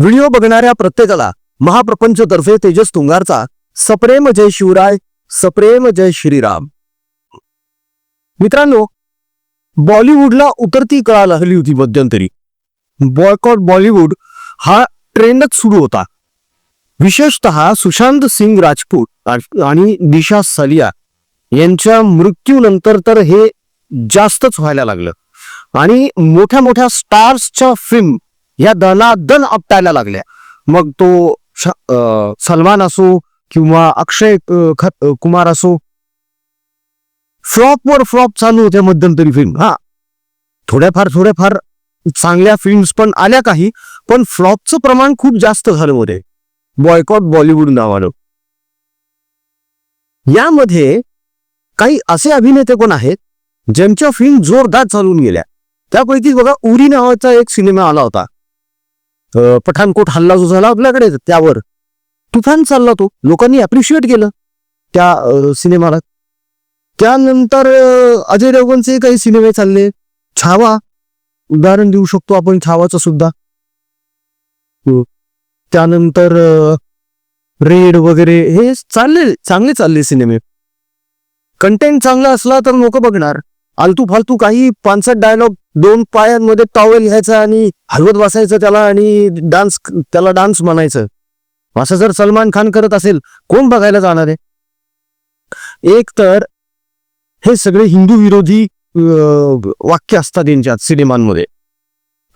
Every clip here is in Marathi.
व्हिडिओ बघणाऱ्या प्रत्येकाला महाप्रपंच तर्फे तेजस तुंगारचा सप्रेम जय शिवराय सप्रेम जय श्रीराम. मित्रांनो बॉलिवूडला उतरती कळा लागली होती मध्यंतरी. बॉयकॉट बॉलिवूड हा ट्रेंडच सुरू होता. विशेषतः सुशांत सिंग राजपूत आणि दिशा सलिया यांच्या मृत्यूनंतर तर हे जास्तच व्हायला लागलं. आणि मोठ्या मोठ्या स्टार्सच्या फिल्म या दनादन आपटायला लागल्या मग तो सलमान असो किंवा अक्षय ख- कुमार असो फ्लॉप वर फ्लॉप चालू होत्या मध्यंतरी फिल्म हा. थोड्याफार थोड्याफार चांगल्या फिल्म्स पण आल्या काही पण फ्लॉपचं प्रमाण खूप जास्त झालं मध्ये. बॉयकॉट बॉलिवूड नावानं. यामध्ये काही असे अभिनेते पण आहेत ज्यांच्या फिल्म जोरदार चालून गेल्या. त्यापैकी बघा उरी नावाचा एक सिनेमा आला होता. पठाणकोट हल्ला जो झाला आपल्याकडे त्यावर तुफान चालला तो. लोकांनी अप्रिशिएट केलं त्या सिनेमाला. त्यानंतर अजय देवगणचे काही सिनेमे चालले. छावा उदाहरण देऊ शकतो आपण छावाचं सुद्धा. त्यानंतर रेड वगैरे हे चालले चांगले चालले सिनेमे. कंटेंट चांगला असला तर लोक बघणार. आलतू फालतू काही पानसट डायलॉग दोन पायांमध्ये टॉवेल घ्यायचा आणि हलवत बसायचं त्याला आणि डान्स त्याला डान्स म्हणायचं. असं जर सलमान खान करत असेल कोण बघायला जाणार आहे? एक तर हे सगळे हिंदू विरोधी वाक्य असतात त्यांच्यात सिनेमांमध्ये.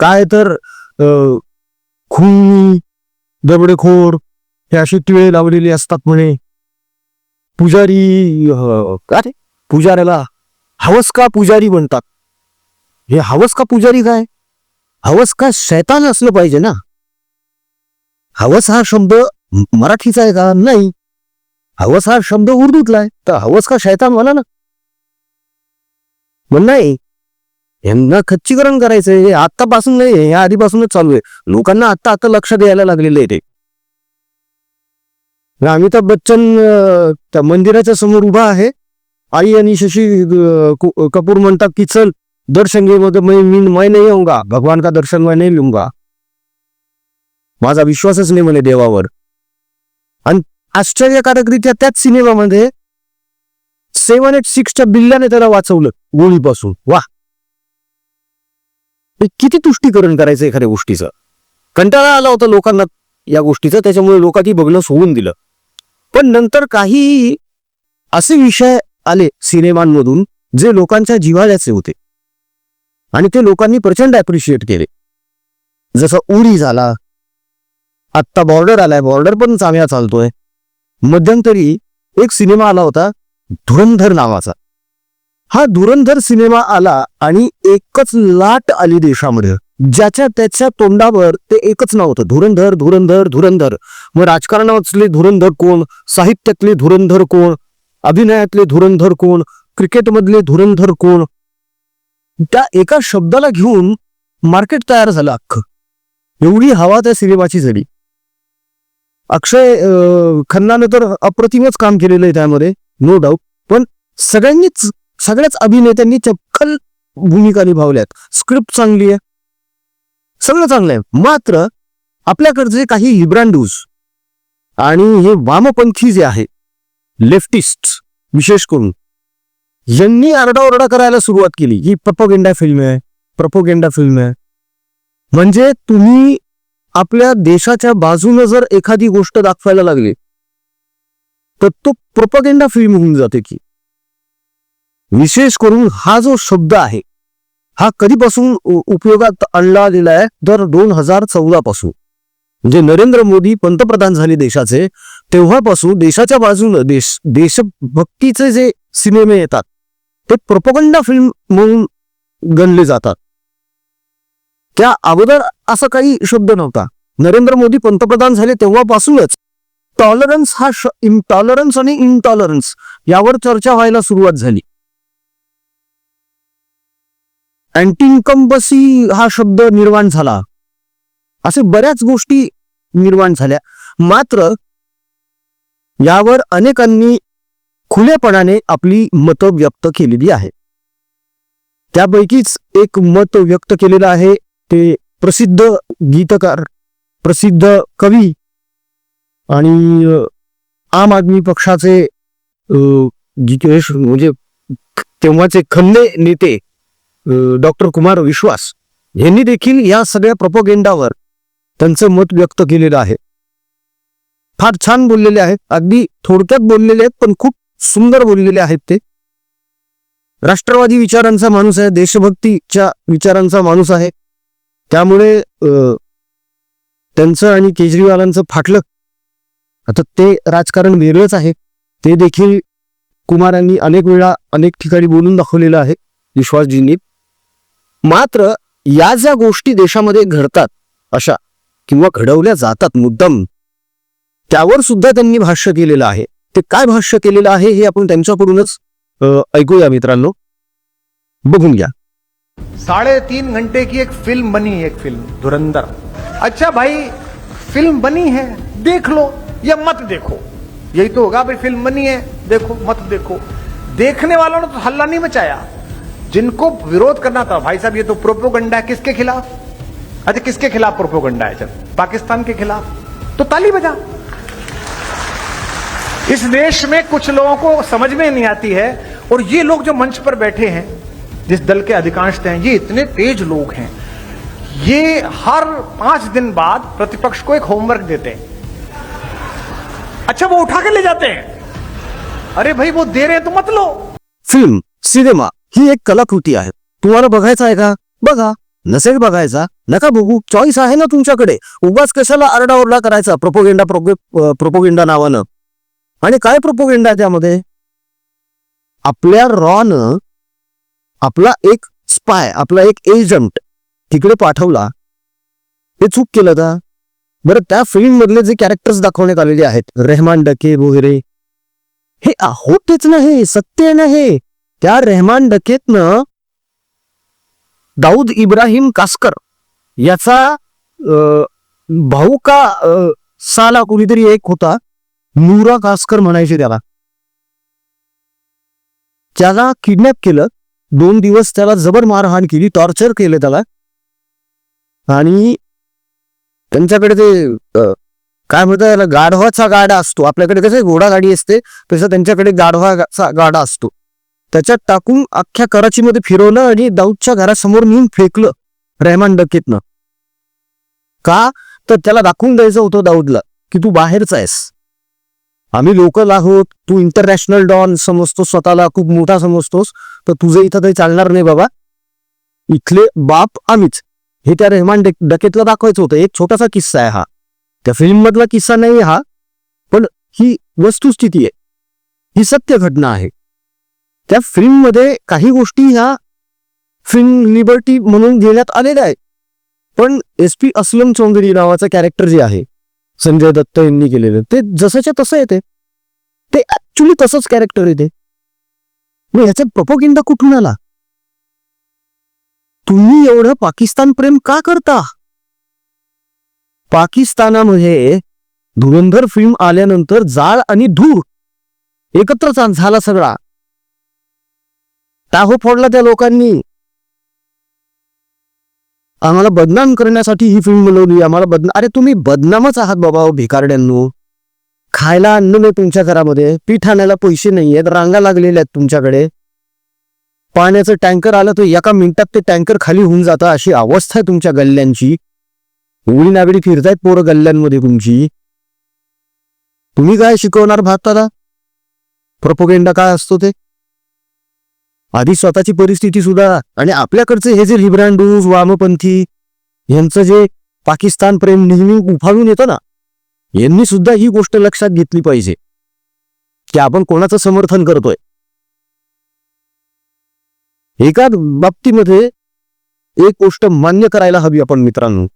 काय तर खुनी दबडेखोर हे अशी टिळे लावलेली असतात म्हणे. पुजारी अरे काय रे? पुजाऱ्याला हवस का पुजारी म्हणतात हे हवस का पुजारी काय? हवस का शैतान असलं पाहिजे ना? हवस हा शब्द मराठीचा आहे का? नाही. हवस हा शब्द उर्दूतला आहे. तर हवस का शैतान म्हणा ना. म्हण नाही यांना खच्चीकरण करायचंय. हे आतापासून नाही हे आधीपासूनच चालू आहे. लोकांना आता आता लक्ष द्यायला लागलेलं आहे ते. अमिताभ बच्चन त्या मंदिराच्या समोर उभा आहे. आई आणि शशी कपूर म्हणतात की चल दर्शन घे मध्ये मी मैं नाही होऊंगा भगवान का दर्शन मैं नाही लूंगा. माझा विश्वासच नाही म्हणे देवावर. आणि आश्चर्यकारकरीत्या त्याच सिनेमामध्ये सेव्हन एट सिक्सच्या बिल्ल्याने त्याला वाचवलं गोळीपासून. वा! किती तुष्टीकरण करायचं एखाद्या गोष्टीचं? कंटाळा आला होता लोकांना या गोष्टीचं त्याच्यामुळे लोकांनी बघणं सोडून दिलं. पण नंतर काही असे विषय आले सिनेमांमधून जे लोकांच्या जिव्हाळ्याचे होते. आणि ते लोकांनी प्रचंड ॲप्रिशिएट केले. जसं उरी झाला. आत्ता बॉर्डर आलाय बॉर्डर पण चांगला चालतोय. मध्यंतरी एक सिनेमा आला होता धुरंधर नावाचा. हा धुरंधर सिनेमा आला आणि एकच लाट आली देशामध्ये. ज्याच्या त्याच्या तोंडावर ते एकच नाव होतं धुरंधर धुरंधर धुरंधर. मग राजकारणातले धुरंधर कोण? साहित्यातले धुरंधर कोण? अभिनयातले धुरंधर कोण क्रिकेटमधले धुरंधर कोण? त्या एका शब्दाला घेऊन मार्केट तयार झालं अख्खं. एवढी हवा त्या सिनेमाची झाली. अक्षय खन्नानं तर अप्रतिमच काम केलेलं आहे त्यामध्ये नो डाऊट पण सगळ्यांनीच सगळ्याच अभिनेत्यांनी चपखल भूमिका निभावल्यात. स्क्रिप्ट चांगली आहे. सगळं चांगलं आहे. मात्र आपल्याकडचे काही हिब्रांडूज आणि हे वामपंथी जे आहे लेफ्टिस्ट विशेष करून यांनी आरडाओरडा करायला सुरुवात केली. ही प्रपोगेंडा फिल्म आहे. प्रपोगेंडा फिल्म आहे. म्हणजे तुम्ही आपल्या देशाच्या बाजूनं जर एखादी गोष्ट दाखवायला लागली तर तो प्रोपगेंडा फिल्म होऊन जाते की. विशेष करून हा जो शब्द आहे हा कधीपासून उपयोगात आणला गेला आहे? तर दोन हजार चौदा पासून. म्हणजे नरेंद्र मोदी पंतप्रधान झाले देशाचे तेव्हापासून देशाच्या बाजूनं देश देशभक्तीचे जे सिनेमे येतात ते प्रोपगंडा फिल्म म्हणून गणले जातात. त्या अगोदर असा काही शब्द नव्हता. नरेंद्र मोदी पंतप्रधान झाले तेव्हापासूनच टॉलरन्स हा टॉलरन्स आणि इनटॉलरन्स यावर चर्चा व्हायला सुरुवात झाली. अँटी इन्कम्बसी हा शब्द निर्माण झाला. असे बऱ्याच गोष्टी निर्माण झाल्या. मात्र यावर अनेकांनी खुलेपणाने आपली मतं व्यक्त केलेली आहे. त्यापैकीच एक मत व्यक्त केलेलं आहे ते प्रसिद्ध गीतकार प्रसिद्ध कवी आणि आम आदमी पक्षाचे अ, जितेश म्हणजे तेव्हाचे खंदे नेते डॉक्टर कुमार विश्वास यांनी देखील या सगळ्या प्रपोगेंडावर त्यांचं मत व्यक्त केलेलं आहे. फार छान बोललेले आहेत. अगदी थोडक्यात बोललेले आहेत पण खूप सुंदर बोललेले आहेत ते. राष्ट्रवादी विचारांचा माणूस आहे देशभक्तीच्या विचारांचा माणूस आहे. त्यामुळे त्यांचं आणि केजरीवालांचं फाटलं. आता ते राजकारण वेगळंच आहे. ते देखील कुमारांनी अनेक वेळा अनेक ठिकाणी बोलून दाखवलेलं आहे विश्वासजींनी. मात्र या ज्या गोष्टी देशामध्ये घडतात अशा किंवा घडवल्या जातात मुद्दाम त्यावर सुद्धा त्यांनी भाष्य केलेलं आहे. ते काय भाष्य केलेलं आहे हे आपण त्यांच्याकडूनच ऐकूया मित्रांनो. बघून घ्या. साढ़े तीन घंटे की एक फिल्म बनी है एक फिल्म धुरंधर. अच्छा भाई फिल्म बनी है देख लो या मत देखो. यही तो होगा भाई फिल्म बनी है देखो मत देखो. देखने वालों ने तो हल्ला नहीं मचाया. जिनको विरोध करना था भाई साहब ये तो प्रोपोगंडा है किसके खिलाफ? अच्छा किसके खिलाफ प्रोपोगंडा है? चल, पाकिस्तान के खिलाफ। तो ताली बजा। इस देश में कुछ लोगों को समझ में नहीं आती है, और ये लोग जो मंच पर बैठे हैं, जिस दल के अधिकांश हैं, ये इतने तेज लोग हैं। ये हर पाँच दिन बाद प्रतिपक्ष को एक होमवर्क देते हैं। अच्छा वो उठा के ले जाते हैं। अरे भाई, वो दे रहे हैं तो मत लो। फ़िल्म, सिनेमा ही एक कलाकृती आहे। तुम्हाला बघायचा आहे का? बघा। नसेल बघायचा. नका बघू. चॉईस आहे ना तुमच्याकडे. उगाच कशाला आरडाओरडा करायचा प्रोपोगेंडा प्रोपोगेंडा नावानं. आणि काय प्रोपोगेंडा त्यामध्ये? आपल्या रॉनं आपला एक स्पाय आपला एक एजंट तिकडे पाठवला. ते चूक केलं का? बरं त्या फिल्म मधले जे कॅरेक्टर्स दाखवण्यात आलेले आहेत रेहमान डके वगैरे हे होतेच नाही सत्य नाही. त्या रेहमान डकेतनं दाऊद इब्राहिम कास्कर याचा भाऊ का साला कोणीतरी एक होता नूरा कास्कर म्हणायचे त्याला. त्याला किडनॅप केलं दोन दिवस त्याला जबर मारहाण केली टॉर्चर केलं त्याला. आणि त्यांच्याकडे ते काय म्हणतात त्याला गाढवाचा गाडा असतो. आपल्याकडे कसं घोडा गाडी असते तसं त्यांच्याकडे गाढवाचा गाडा असतो. त्याच्यात टाकून अख्ख्या कराचीमध्ये फिरवलं आणि दाऊदच्या घरासमोर नेऊन फेकलं रेहमान डकेतनं. का? तर त्याला दाखवून द्यायचं होतं दाऊदला की तू बाहेरचा आहेस. आम्ही लोकल आहोत तू इंटरनॅशनल डॉन समजतो स्वतःला खूप मोठा समजतोस तर तुझं इथं काही चालणार नाही बाबा. इथले बाप आम्हीच. हे त्या रेहमान डक- डकेतला दाखवायचं होतं. एक छोटासा किस्सा आहे हा. त्या फिल्म मधला किस्सा नाही हा पण ही वस्तुस्थिती आहे. ही सत्य घटना आहे. त्या फिल्ममध्ये काही गोष्टी ह्या फिल्म लिबर्टी म्हणून घेण्यात आलेल्या आहेत. पण एस पी असलम चौधरी नावाचं कॅरेक्टर जे आहे संजय दत्त यांनी केलेलं ते जसंच्या तसं येते. ते ऍक्च्युली तसंच कॅरेक्टर येते. मग ह्याचा प्रपोगिंदा कुठून आला? तुम्ही एवढं पाकिस्तान प्रेम का करता? पाकिस्तानामध्ये धुरंधर फिल्म आल्यानंतर जाळ आणि धूर एकत्रच झाला सगळा. टाहो फोडला त्या लोकांनी. आम्हाला बदनाम करण्यासाठी ही फिल्म बनवली आम्हाला बदनाम अरे तुम्ही बदनामच आहात बाबा हो भिकारड्यांनो खायला अन्न नाही तुमच्या घरामध्ये. पीठ आणायला पैसे नाहीयेत रांगा लागलेल्या आहेत तुमच्याकडे. पाण्याचं टँकर आलं तर एका मिनिटात ते टँकर खाली होऊन जातं. अशी अवस्था आहे तुमच्या गल्ल्यांची. उडी नागडी फिरतायत पोरं गल्ल्यांमध्ये तुमची. तुम्ही काय शिकवणार भारताला प्रोपोगेंडा काय असतो ते? आधी स्वतःची परिस्थिती सुद्धा आणि आपल्याकडचे हे जे लिब्रांडूज वामपंथी यांचं जे पाकिस्तान प्रेम नेहमी उफाळून येतं ना यांनी सुद्धा ही गोष्ट लक्षात घेतली पाहिजे की आपण कोणाचं समर्थन करतोय. एका बाबतीमध्ये एक गोष्ट मान्य करायला हवी आपण मित्रांनो.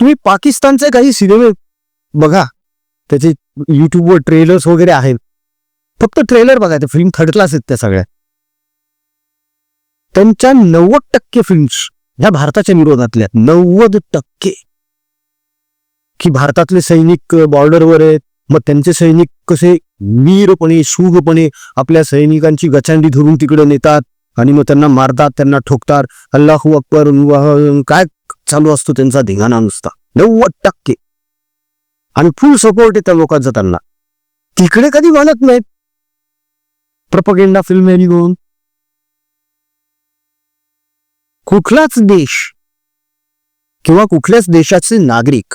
तुम्ही पाकिस्तानचे काही सिनेमे बघा त्याचे युट्यूबवर ट्रेलर्स वगैरे आहेत. फक्त ट्रेलर बघा ते फिल्म थर्ड क्लास आहेत त्या सगळ्या. त्यांच्या नव्वद टक्के फिल्म्स ह्या भारताच्या विरोधातल्या नव्वद टक्के. की भारतातले सैनिक बॉर्डरवर आहेत. मग त्यांचे सैनिक कसे वीरपणे शूरपणे आपल्या सैनिकांची गचांडी धरून तिकडे नेतात आणि मग त्यांना मारतात त्यांना ठोकतात. अल्लाहू अकबर काय चालू असतो त्यांचा धिंगाणा नुसता. नव्वद टक्के. आणि फुल सपोर्ट आहे त्या लोकांचा त्यांना. तिकडे कधी मानत नाहीत. प्रपगेंडा फिल्म घेऊन. कुठलाच देश किंवा कुठल्याच देशाचे नागरिक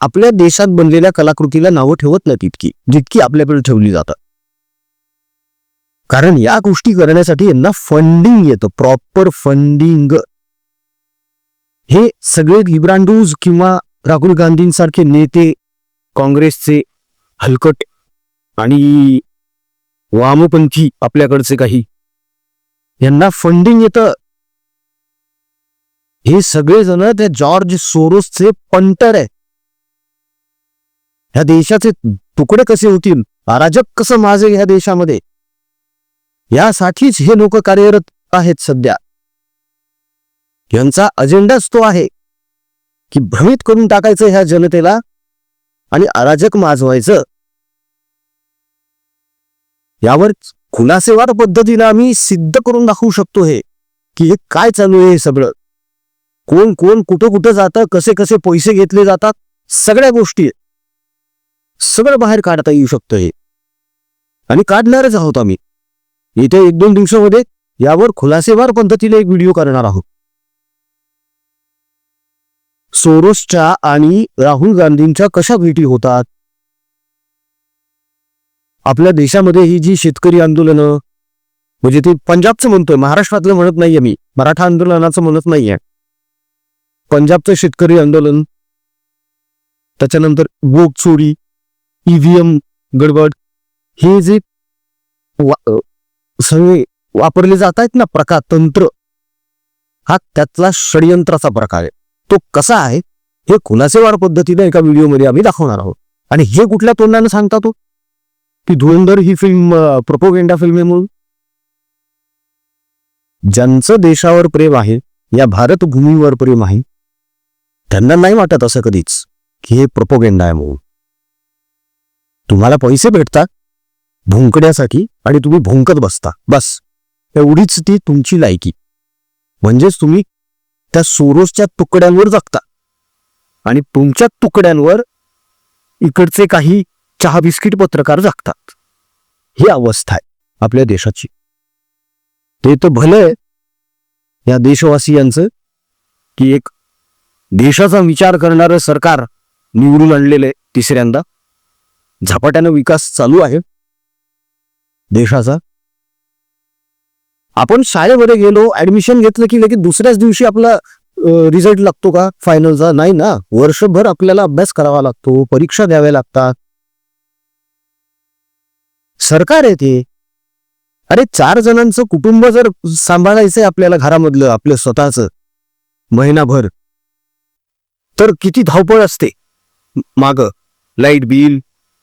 आपल्या देशात बनलेल्या कलाकृतीला नावं ठेवत नाही तितकी जितकी आपल्याकडे ठेवली जातात. कारण या गोष्टी करण्यासाठी यांना फंडिंग येतं प्रॉपर फंडिंग हे सगळे लिब्रांडूज किंवा राहुल गांधींसारखे नेते काँग्रेसचे हलकट आणि वामपंथी आपल्याकडचे काही यांना फंडिंग येतं. हे सगळेजण त्या जॉर्ज सोरोसचे पंटर आहे ह्या देशाचे तुकडे कसे होतील? अराजक कसं माझे ह्या देशामध्ये? यासाठीच हे लोक कार्यरत आहेत सध्या. यांचा अजेंडाच तो आहे की भ्रमित करून टाकायचं ह्या जनतेला आणि अराजक माजवायचं. यावर खुलासेवार पद्धतीनं आम्ही सिद्ध करून दाखवू शकतो हे की हे काय चालू आहे हे सगळं. कोण कोण कुठं कुठं जातं कसे कसे पैसे घेतले जातात सगळ्या गोष्टी सगळं बाहेर काढता येऊ शकतं हे. आणि काढणारच आहोत आम्ही. येत्या एक दोन दिवसामध्ये यावर खुलासेवार पद्धतीने एक व्हिडिओ करणार आहोत. सोरोसच्या आणि राहुल गांधींच्या कशा भेटी होतात? आपल्या देशामध्ये ही जी शेतकरी आंदोलनं म्हणजे ते पंजाबचं म्हणतोय महाराष्ट्रातलं म्हणत नाहीये मी मराठा आंदोलनाचं म्हणत नाहीये. पंजाबचं शेतकरी आंदोलन त्याच्यानंतर वोट चोरी ईव्हीएम गडबड हे जे वा- सगळे वापरले जात आहेत ना प्रकार तंत्र हा त्यातला षडयंत्राचा प्रकार आहे. तो कसा आहे हे खुलासेवार पद्धतीने एका व्हिडिओमध्ये आम्ही दाखवणार आहोत. आणि हे कुठल्या तोंडाने सांगता तो? की धुरंधर ही फिल्म प्रोपोगेंडा फिल्म आहे म्हणून? ज्यांचं देशावर प्रेम आहे या भारत भूमीवर प्रेम आहे त्यांना नाही वाटत असं कधीच की हे प्रोपोगेंडा आहे म्हणून. तुम्हाला पैसे भेटतात भुंकण्यासाठी आणि तुम्ही भुंकत बसता. बस. एवढीच ती तुमची लायकी. म्हणजेच तुम्ही त्या सोरोसच्या तुकड्यांवर जगता. आणि तुमच्या तुकड्यांवर इकडचे काही चहा बिस्किट पत्रकार जगतात. ही अवस्था आहे आपल्या देशाची. ते तर भलं या देशवासियांचं की एक देशाचा विचार करणारं सरकार निवडून आणलेलं आहे तिसऱ्यांदा. झपाट्यानं विकास चालू आहे. देशाचा. आपण शाळेमध्ये गेलो ऍडमिशन घेतलं की लगेच दुसऱ्याच दिवशी आपला रिझल्ट लागतो का? फायनलचा नाही ना. वर्षभर आपल्याला अभ्यास करावा लागतो परीक्षा द्याव्या लागतात. सरकार आहे ते. अरे चार जणांचं कुटुंब जर सांभाळायचंय आपल्याला घरामधलं आपलं स्वतःच. महिनाभर. तर किती धावपळ असते. माग लाइट बिल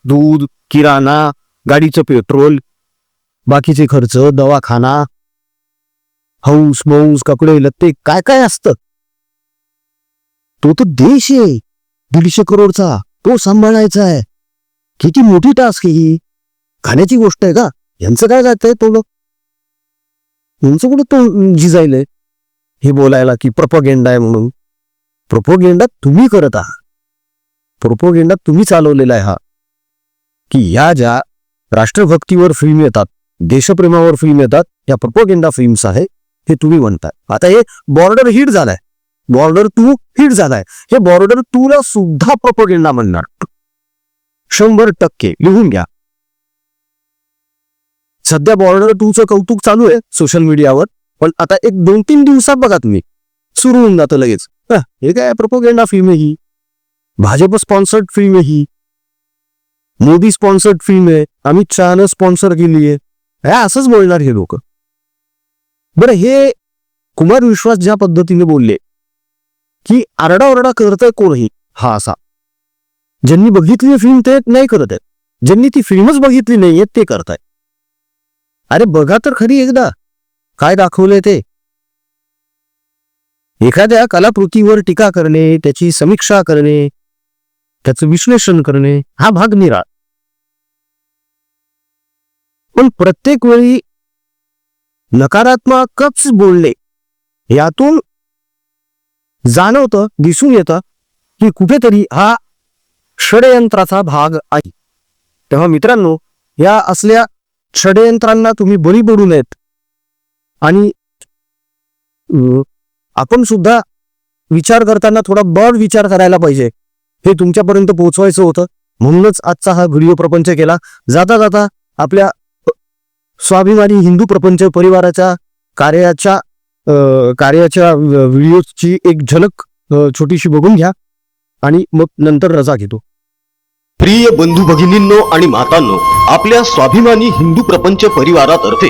दूध किराणा गाडीचं पेट्रोल बाकीचे खर्च दवाखाना हौस मौस कपडे लत्ते काय काय असतं. तो तर देश आहे. दीडशे करोडचा तो सांभाळायचा आहे. किती मोठी टास्क आहे ही. खाण्याची गोष्ट आहे का? यांचं काय जातंय तो लोक यांचं कुठं तो जिजायलंय? हे बोलायला की प्रपगेंडा आहे म्हणून. प्रोपोगेंडा तुम्ही करत आहात. प्रोपोगेंडा तुम्ही चालवलेला आहे हा. की या ज्या राष्ट्रभक्तीवर फिल्म येतात देशप्रेमावर फिल्म येतात या प्रोपोगेंडा फिल्म्स आहे हे तुम्ही म्हणताय. आता हे बॉर्डर हिट झालाय. बॉर्डर टू हिट झालाय. हे बॉर्डर टू ला सुद्धा प्रोपोगेंडा म्हणणार. शंभर टक्के. लिहून घ्या. सध्या बॉर्डर टूचं कौतुक चालू आहे सोशल मीडियावर पण आता एक दोन तीन दिवसात बघा तुम्ही. सुरू होऊन जातं लगेच. हे काय प्रोपोगेंडा फिल्म आहे ही? भाजप स्पॉन्सर्ड फिल्म आहे ही. मोदी स्पॉन्सर्ड फिल्म आहे. अमित शहानं स्पॉन्सर केली आहे. हे असंच बोलणार हे लोक. बरं हे कुमार विश्वास ज्या पद्धतीने बोलले की आरडाओरडा करतय कोणही हा असा. ज्यांनी बघितली फिल्म ते नाही करत आहेत. ज्यांनी ती फिल्मच बघितली नाहीये ते करताय अरे बघा तर खरी एकदा. काय दाखवलंय ते? एखाद्या कलाकृतीवर टीका करणे त्याची समीक्षा करणे त्याचं विश्लेषण करणे हा भाग निराळ. पण प्रत्येक वेळी नकारात्मकच बोलणे यातून जाणवतं दिसून येतं की कुठेतरी हा षडयंत्राचा भाग आहे. तेव्हा मित्रांनो या असल्या षडयंत्रांना तुम्ही बळी पडू नयेत. आणि अं, आपण सुद्धा विचार करताना थोडा बळ विचार करायला पाहिजे. हे तुमच्यापर्यंत पोहोचवायचं होतं. म्हणूनच आजचा हा व्हिडिओ प्रपंच केला. जाता जाता आपल्या स्वाभिमानी हिंदू प्रपंच परिवाराच्या कार्याच्या कार्याच्या व्हिडिओची एक झलक छोटीशी बघून घ्या. आणि मग नंतर रजा घेतो. प्रिय बंधू भगिनींनो आणि मातांनो आपल्या स्वाभिमानी हिंदू प्रपंच परिवारातर्फे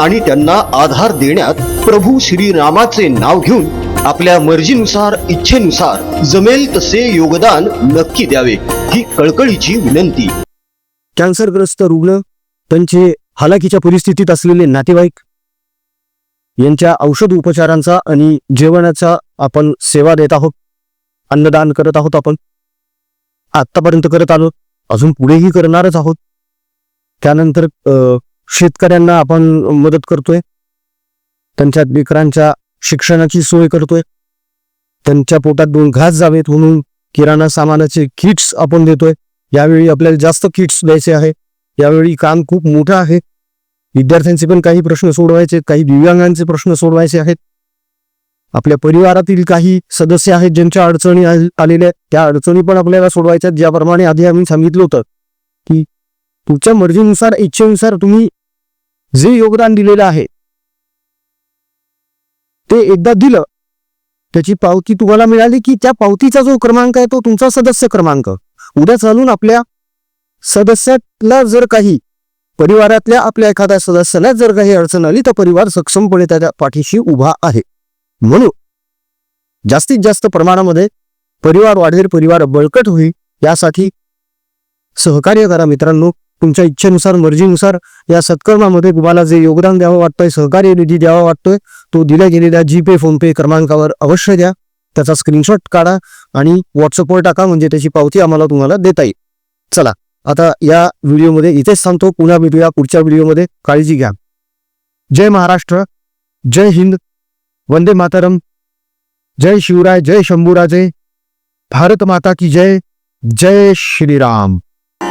आणि त्यांना आधार देण्यात प्रभू श्रीरामाचे नाव घेऊन आपल्या मर्जीनुसार इच्छेनुसार जमेल तसे योगदान नक्की द्यावे ही कळकळीची विनंती. कॅन्सरग्रस्त रुग्ण त्यांचे हालाकीच्या परिस्थितीत असलेले नातेवाईक यांच्या औषध उपचारांचा आणि जेवणाचा आपण सेवा देत आहोत अन्नदान करत आहोत आपण. आत्तापर्यंत करत आलो अजून पुढेही करणारच आहोत. त्यानंतर शेतकऱ्यांना आपण मदत करतोय. त्यांच्या लेकरांच्या शिक्षणाची सोय करतोय. त्यांच्या पोटात दोन घास जावेत म्हणून किराणा सामानाचे किट्स आपण देतोय. यावेळी आपल्याला जास्त किट्स द्यायचे आहे. यावेळी काम खूप मोठं आहे. विद्यार्थ्यांचे पण काही प्रश्न सोडवायचे काही दिव्यांगांचे प्रश्न सोडवायचे आहेत. आपल्या परिवारातील काही सदस्य आहेत ज्यांच्या अडचणी आलेल्या त्या अडचणी पण आपल्याला सोडवायच्या आहेत. ज्याप्रमाणे आधी आम्ही सांगितलं होतं की तुमच्या मर्जीनुसार इच्छेनुसार तुम्ही जे योगदान दिलेलं आहे. ते एकदा दिलं त्याची पावती तुम्हाला मिळाली की त्या पावतीचा जो क्रमांक आहे तो तुमचा सदस्य क्रमांक. उद्या चालून आपल्या सदस्याला जर काही परिवारातल्या आपल्या एखाद्या सदस्याला जर काही अडचण आली तर परिवार सक्षमपणे त्याच्या पाठीशी उभा आहे. म्हणून जास्तीत जास्त प्रमाणामध्ये परिवार वाढेल परिवार बळकट होईल यासाठी सहकार्य करा मित्रांनो. तुमच्या इच्छेनुसार मर्जीनुसार या सत्कर्मामध्ये तुम्हाला जे योगदान द्यावं वाटतंय सहकार्य निधी द्यावा वाटतोय तो दिल्या गेलेल्या जीपे फोनपे क्रमांकावर अवश्य द्या. त्याचा स्क्रीनशॉट काढा आणि व्हॉट्सअपवर टाका म्हणजे त्याची पावती आम्हाला तुम्हाला देता येईल. चला आता या व्हिडिओमध्ये इथेच सांगतो पुन्हा भेटूया पुढच्या व्हिडिओमध्ये. काळजी घ्या. जय महाराष्ट्र. जय हिंद. वंदे मातरम. जय शिवराय जय शंभूराजे. भारत माता की जय. जय श्रीराम.